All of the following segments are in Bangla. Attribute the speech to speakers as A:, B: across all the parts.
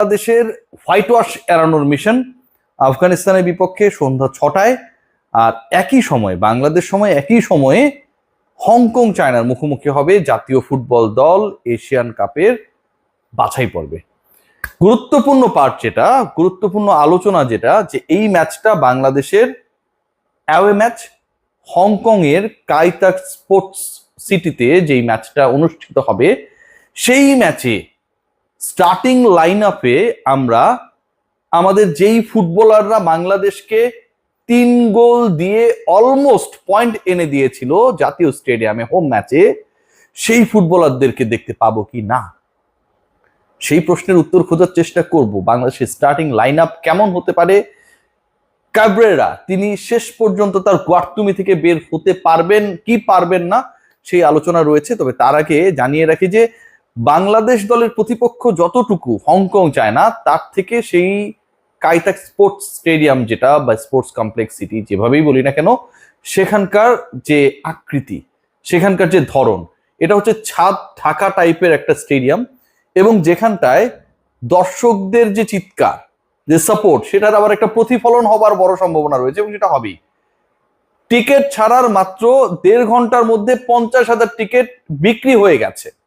A: বাংলাদেশের হোয়াইট ওয়াশ এড়ানোর মিশন আফগানিস্তানের বিপক্ষে সন্ধ্যা ছটায় আর একই সময়, বাংলাদেশ সময় একই সময়ে হংকং চায়নার মুখোমুখি হবে জাতীয় ফুটবল দল এশিয়ান কাপের বাছাই পর্বে। গুরুত্বপূর্ণ পার্ট যেটা, গুরুত্বপূর্ণ আলোচনা যেটা, যে এই ম্যাচটা বাংলাদেশের অ্যাওয়ে ম্যাচ হংকং এর কাইতাক স্পোর্টস সিটিতে যেই ম্যাচটা অনুষ্ঠিত হবে, সেই ম্যাচে স্টার্টিং লাইন আপে আমরা আমাদের যেই ফুটবলাররা বাংলাদেশকে তিন গোল দিয়ে অলমোস্ট পয়েন্ট এনে দিয়েছিল জাতীয় স্টেডিয়ামে হোম ম্যাচে সেই ফুটবলারদেরকে দেখতে পাবো কি না? সেই প্রশ্নের উত্তর খোঁজার চেষ্টা করব। বাংলাদেশের স্টার্টিং লাইন কেমন হতে পারে? কাবরেরা তিনি শেষ পর্যন্ত তার গোয়ার্তুমি থেকে বের হতে পারবেন কি পারবেন না, সেই আলোচনা রয়েছে। তবে তার আগে জানিয়ে রাখি যে বাংলাদেশ দলের প্রতিপক্ষ যতটুকু হংকং চায় না তার থেকে সেই কাইতাক স্পোর্টস স্টেডিয়াম যেটা বা স্পোর্টস কমপ্লেক্স সিটি যেভাবেই বলি না কেন, সেখানকার যে আকৃতি, সেখানকার যে ধরন, এটা হচ্ছে ছাদ ঢাকা টাইপের একটা স্টেডিয়াম এবং যেখানটায় দর্শকদের যে চিৎকার, যে সাপোর্ট সেটার আবার একটা প্রতিফলন হবার বড় সম্ভাবনা রয়েছে এবং সেটা হবেই। টিকিট ছাড়ার মাত্র দেড় ঘণ্টার মধ্যে পঞ্চাশ হাজার টিকিট বিক্রি হয়ে গেছে।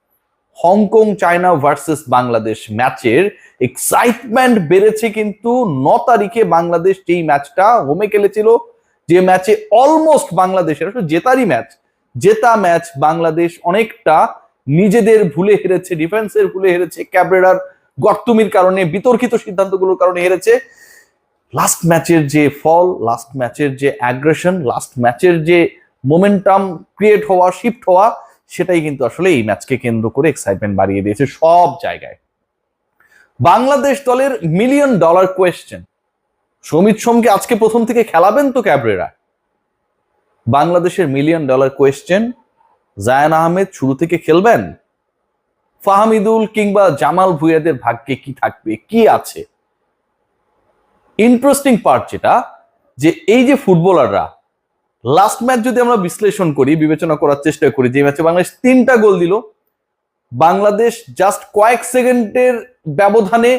A: হংকং, চায়না ভার্সেস বাংলাদেশ ম্যাচের এক্সাইটমেন্ট বেড়েছে কিন্তু ন তারিখে বাংলাদেশ যেই ম্যাচটা হোমে খেলেছিল, যে ম্যাচে অলমোস্ট বাংলাদেশের আসলে জেতারই ম্যাচ, জেতা ম্যাচ বাংলাদেশ অনেকটা নিজেদের ভুলে হেরেছে ডিফেন্সের ভুলে হেরেছে, ক্যাবরেরার গর্তুমির কারণে, বিতর্কিত সিদ্ধান্তগুলোর কারণে হেরেছে। লাস্ট ম্যাচের যে ফল লাস্ট ম্যাচের যে অ্যাগ্রেশন লাস্ট ম্যাচের যে মোমেন্টাম ক্রিয়েট হওয়া শিফট হওয়া সেটাই কিন্তু আসলে এই ম্যাচকে কেন্দ্র করে এক্সাইটমেন্ট বাড়িয়ে দিয়েছে সব জায়গায়। বাংলাদেশ দলের মিলিয়ন ডলার কোয়েশ্চেন সমিত সোমকে আজকে প্রথম থেকে খেলাবেন তো ক্যাবরেরা? বাংলাদেশের million dollar question Zayan Ahmed শুরু থেকে খেলবেন? ফাহামিদুল কিংবা জামাল ভুইয়াদের ভাগ্যে কি থাকবে, কি আছে? ইন্টারেস্টিং পার্ট যেটা, যে এই যে ফুটবলাররা লাস্ট ম্যাচ যদি আমরা বিশ্লেষণ করি, বিবেচনা করার চেষ্টা করি, যে ম্যাচে বাংলাদেশ তিনটা গোল দিল, বাংলাদেশ জাস্ট কয়েক সেকেন্ডের ব্যবধানে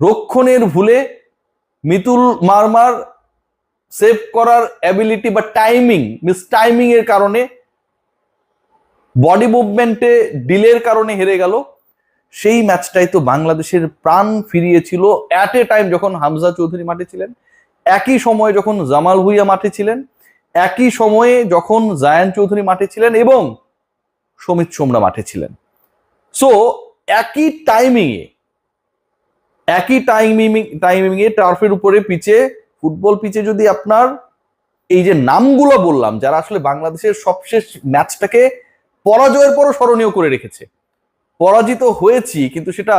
A: রক্ষণের ভুলে মিতুল মারমার সেভ করার অ্যাবিলিটি বা টাইমিং মিস টাইমিং এর কারণে বডি মুভমেন্টে ডিলের কারণে হেরে গেল। সেই ম্যাচটাই তো বাংলাদেশের প্রাণ ফিরিয়েছিল অ্যাট এ টাইম যখন হামজা চৌধুরী মাঠে ছিলেন, একই সময়ে যখন জামাল ভুইয়া মাঠে ছিলেন একই সময়ে যখন জায়ান চৌধুরী মাঠে ছিলেন এবং সমিত সোমরা মাঠে ছিলেন। সো একই টাইমিংয়ে একই টাইমিং টাইমিং এ টার্ফের উপরে পিচে ফুটবল পিচে যদি আপনার এই যে নামগুলো বললাম, যারা আসলে বাংলাদেশের সবশেষ ম্যাচটাকে পরাজয়ের পরও স্মরণীয় করে রেখেছে। পরাজিত হয়েছি, কিন্তু সেটা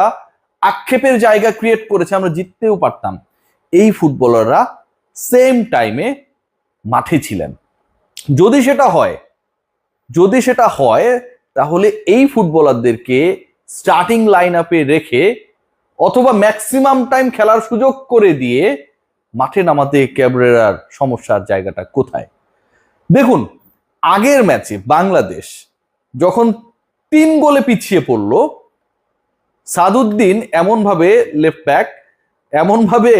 A: আক্ষেপের জায়গা ক্রিয়েট করেছে, আমরা জিততেও পারতাম। এই ফুটবলাররা সেম টাইমে মাঠে ছিলেন। যদি সেটা হয়, যদি সেটা হয়, তাহলে এই ফুটবলারদেরকে স্টার্টিং লাইন আপে রেখে অথবা ম্যাক্সিমাম টাইম খেলার সুযোগ করে দিয়ে মাঠে নামাতে ক্যাবরেরার সমস্যার জায়গাটা কোথায়? দেখুন, আগের ম্যাচে বাংলাদেশ যখন তিন গোলে পিছিয়ে পড়ল, সাদুদ্দিন এমনভাবে লেফট ব্যাক এমনভাবে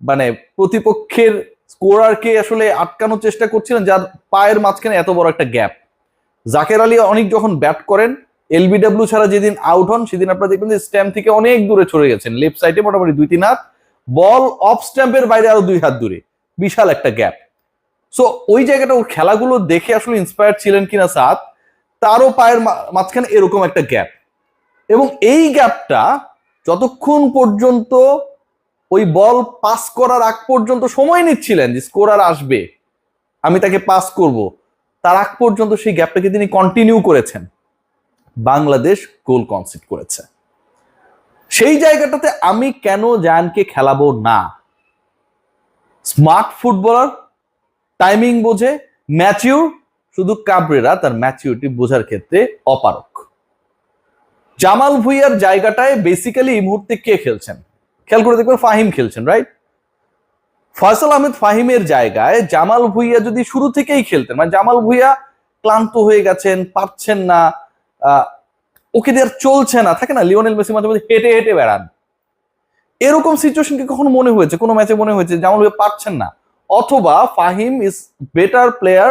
A: মানে প্রতিপক্ষের স্কোরারকে আসলে আটকানোর চেষ্টা করছিলেন, যার পায়ের মাঝখানে এত বড় একটা গ্যাপ জাকের আলী অনেক যখন ব্যাট করেন এলবিডব্লিউ ছাড়া যেদিন আউট হন, সেদিন আপনারা দেখবেন যে স্ট্যাম্প থেকে অনেক দূরে চলে গেছেন। লেফট সাইডে মোটামুটি দুই, তিন হাত। বল অফ স্ট্যাম্পের বাইরে আরও দুই হাত দূরে। বিশাল একটা গ্যাপ সো ওই জায়গাটা ওর খেলাগুলো দেখে আসলে ইন্সপায়ার ছিলেন কিনা সাত তারও পায়ের মাঝখানে এরকম একটা গ্যাপ এবং এই গ্যাপটা যতক্ষণ পর্যন্ত ওই বল পাস করার আগ পর্যন্ত সময় নিচ্ছিলেন যে স্কোরার আসবে। আমি তাকে পাস করব। তার আগ পর্যন্ত সেই গ্যাপটাকে তিনি কন্টিনিউ করেছেন। বাংলাদেশ গোল কনসিড করেছে। সেই জায়গাটাতে আমি কেন জায়ানকে খেলাবো না? স্মার্ট ফুটবলার টাইমিং বোঝে ম্যাচিউর শুধু কাবরেরা তার ম্যাচিউরিটি বোঝার ক্ষেত্রে অপারক জামাল ভুইয়ার জায়গাটায় বেসিক্যালি এই মুহূর্তে কে খেলছেন? খেয়াল করে দেখবেন ফাহিম খেলছেন রাইট ফয়সাল আহমেদ ফাহিমের জায়গায় জামাল ভুইয়া যদি শুরু থেকেই খেলতেন মানে জামাল ভুইয়া ক্লান্ত হয়ে গেছেন, পারছেন না ওকে দিয়ে আর চলছে না, থাকে না, লিওনেল মেসি মাঝে মাঝে হেঁটে হেঁটে বেড়ান। এরকম সিচুয়েশন কি কখনো মনে হয়েছে? কোনো ম্যাচে মনে হয়েছে জামাল ভাই পারছেন না? অথবা Fahim is better player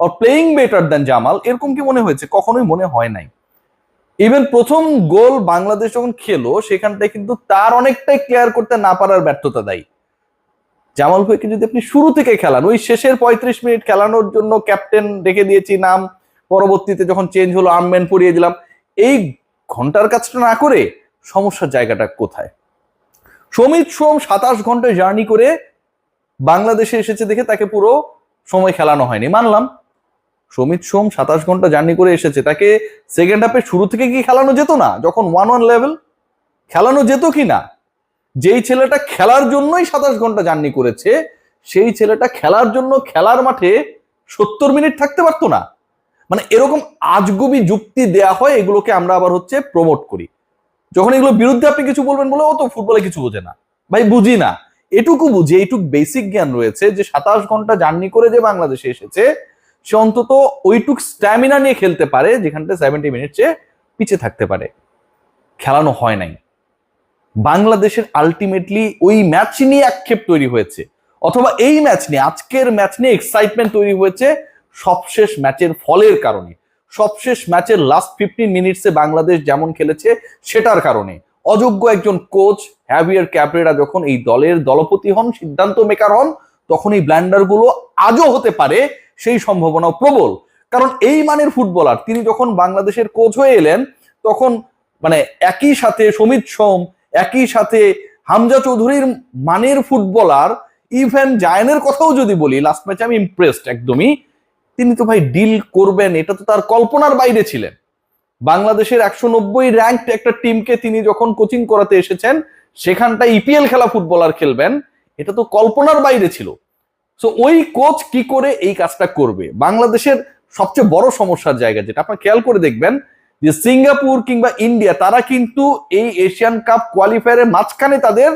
A: or playing better than Jamal, এরকম কি মনে হয়েছে? কখনোই মনে হয় নাই। ইভেন প্রথম গোল বাংলাদেশ যখন খেলো, সেখানটায় কিন্তু তার অনেকটাই ক্লিয়ার করতে না পারার ব্যর্থতা দেয়। জামাল ভাইকে যদি আপনি শুরু থেকে খেলান, ওই শেষের পঁয়ত্রিশ মিনিট খেলানোর জন্য ক্যাপ্টেন রেখে দিয়েছি নাম, পরবর্তীতে যখন চেঞ্জ হলো আর্মম্যান পরিয়ে দিলাম। এই ঘণ্টার কাজটা না করে সমস্যার জায়গাটা কোথায়? সমিত সোম সাতাশ ঘন্টায় জার্নি করে বাংলাদেশে এসেছে দেখে তাকে পুরো সময় খেলানো হয়নি। মানলাম সমিত সোম সাতাশ ঘণ্টা জার্নি করে এসেছে। তাকে সেকেন্ড হাফে শুরু থেকে কি খেলানো যেত না? যখন ওয়ান ওয়ান লেভেল খেলানো যেত কি না? যেই ছেলেটা খেলার জন্যই সাতাশ ঘণ্টা জার্নি করেছে, সেই ছেলেটা খেলার জন্য খেলার মাঠে সত্তর মিনিট থাকতে পারতো না। মানে এরকম আজগুবি যুক্তি দেয়া হয়, এগুলোকে আমরা আবার হচ্ছে প্রমোট করি। যখন এগুলো বিরুদ্ধে আপনি কিছু বলবেন বলে, ও তো ফুটবলে কিছু বোঝে না। ভাই, বুঝি না। এটুকু বুঝি, এইটুক বেসিক জ্ঞান রয়েছে যে সাতাশ ঘণ্টা জার্নি করে যে বাংলাদেশে এসেছে সে অন্তত ওইটুক স্ট্যামিনা নিয়ে খেলতে পারে যেখানটা সেভেন্টি মিনিটসে পিছে থাকতে পারে। খেলানো হয় নাই। বাংলাদেশের আলটিমেটলি ওই ম্যাচ নিয়ে আক্ষেপ তৈরি হয়েছে। অথবা এই ম্যাচ নিয়ে, আজকের ম্যাচ নিয়ে এক্সাইটমেন্ট তৈরি হয়েছে সবশেষ ম্যাচের ফলের কারণে। সবশেষ ম্যাচের লাস্ট ফিফটিন মিনিটসে বাংলাদেশ যেমন খেলেছে সেটার কারণে। অযোগ্য একজন কোচ হ্যাভিয়ার ক্যাবরেরা যখন এই দলের দলপতি হন, সিদ্ধান্ত মেকার হন, তখন এই ব্ল্যান্ডারগুলো আজও হতে পারে সেই সম্ভাবনাও প্রবল। কারণ এই মানের ফুটবলার তিনি যখন বাংলাদেশের কোচ হয়ে এলেন, তখন মানে একই সাথে সমিত সোম, একই সাথে হামজা চৌধুরীর মানের ফুটবলার ইভেন জায়নের কথাও যদি বলি লাস্ট ম্যাচে আমি ইমপ্রেসড একদমই। তিনি তো ভাই ডিল করবেন, এটা তো তার কল্পনার বাইরে ছিলেন। বাংলাদেশের একশো নব্বই র্যাঙ্ক একটা টিমকে তিনি যখন কোচিং করাতে এসেছেন সেখানটা ইপিএল খেলা ফুটবলার খেলবেন, এটা তো কল্পনার বাইরে ছিল। সো ওই কোচ কি করে এই কাজটা করবে? বাংলাদেশের সবচেয়ে বড় সমস্যার জায়গা যেটা। আপনার খেয়াল করে দেখবেন যে সিঙ্গাপুর কিংবা ইন্ডিয়া, তারা কিন্তু এই এশিয়ান কাপ কোয়ালিফায়ারের মাঝখানে তাদের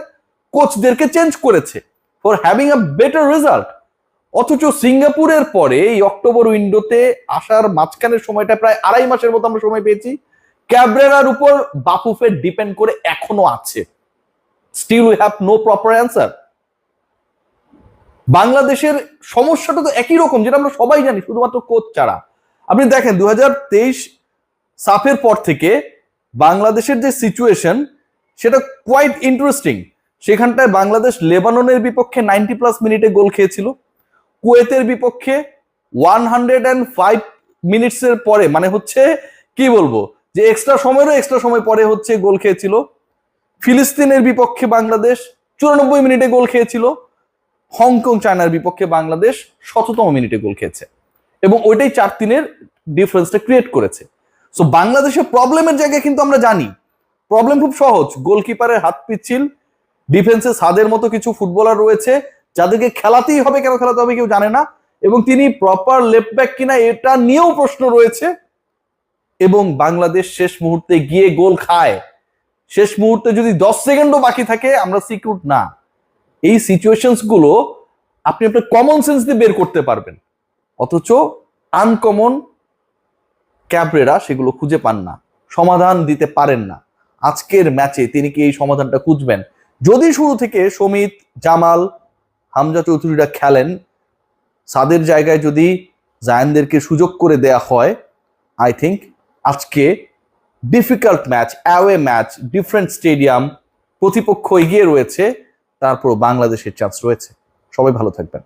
A: কোচদেরকে চেঞ্জ করেছে for having a better result অথচ সিঙ্গাপুরের পরে এই অক্টোবর উইন্ডোতে আসার মাঝখানের সময়টা প্রায় আড়াই মাসের মতো আমরা সময় পেয়েছি। ক্যাবরেরার উপর বাপুফের ডিপেন্ড করে এখনও আছে। Still we have no proper answer বাংলাদেশের সমস্যাটা তো একই রকম, যেটা আমরা সবাই জানি, শুধুমাত্র কোচ ছাড়া। আপনি দেখেন দু হাজার তেইশ সাফের পর থেকে বাংলাদেশের যে সিচুয়েশন সেটা কোয়াইট ইন্টারেস্টিং সেখানটায় বাংলাদেশ লেবাননের বিপক্ষে নাইনটি প্লাস মিনিটে গোল খেয়েছিল। কুয়েতের বিপক্ষে ওয়ান হান্ড্রেড অ্যান্ড ফাইভ মিনিটসের পরে মানে হচ্ছে, কি বলব, যে এক্সট্রা সময়েরও এক্সট্রা সময় পরে হচ্ছে গোল খেয়েছিল। ফিলিস্তিনের বিপক্ষে বাংলাদেশ চুরানব্বই মিনিটে গোল খেয়েছিল। হংকং, চায়নার বিপক্ষে বাংলাদেশ শততম মিনিটে গোল খেয়েছে। এবং ওইটাই চার তিনের ডিফারেন্সটা ক্রিয়েট করেছে। সো বাংলাদেশের প্রবলেমের জায়গায় কিন্তু আমরা জানি, প্রবলেম খুব সহজ। গোলকিপারের হাত পিচ্ছিল, ডিফেন্সে সাদের মতো কিছু ফুটবলার রয়েছে, যাদেরকে খেলাতেই হবে, কেন খেলাতে হবে কেউ জানে না। এবং তিনি প্রপার লেফট ব্যাক কিনা এটা নিয়েও প্রশ্ন রয়েছে। এবং বাংলাদেশ শেষ মুহূর্তে গিয়ে গোল খায়। শেষ মুহূর্তে যদি দশ সেকেন্ডও বাকি থাকে, আমরা সিকিউর না। এই সিচুয়েশনসগুলো আপনি আপনার কমন সেন্স দিয়ে বের করতে পারবেন। অথচ আনকমন ক্যাবরেরা সেগুলো খুঁজে পান না, সমাধান দিতে পারেন না। আজকের ম্যাচে তিনি কি এই সমাধানটা খুঁজবেন? যদি শুরু থেকে সমিত জামাল, হামজা চৌধুরীরা খেলেন, সাদের জায়গায় যদি জায়ানদেরকে সুযোগ করে দেয়া হয় আই থিঙ্ক আজকে difficult match away match different stadium প্রতিপক্ষ এগিয়ে রয়েছে। তারপর বাংলাদেশের চান্স রয়েছে। সবাই ভালো থাকবেন।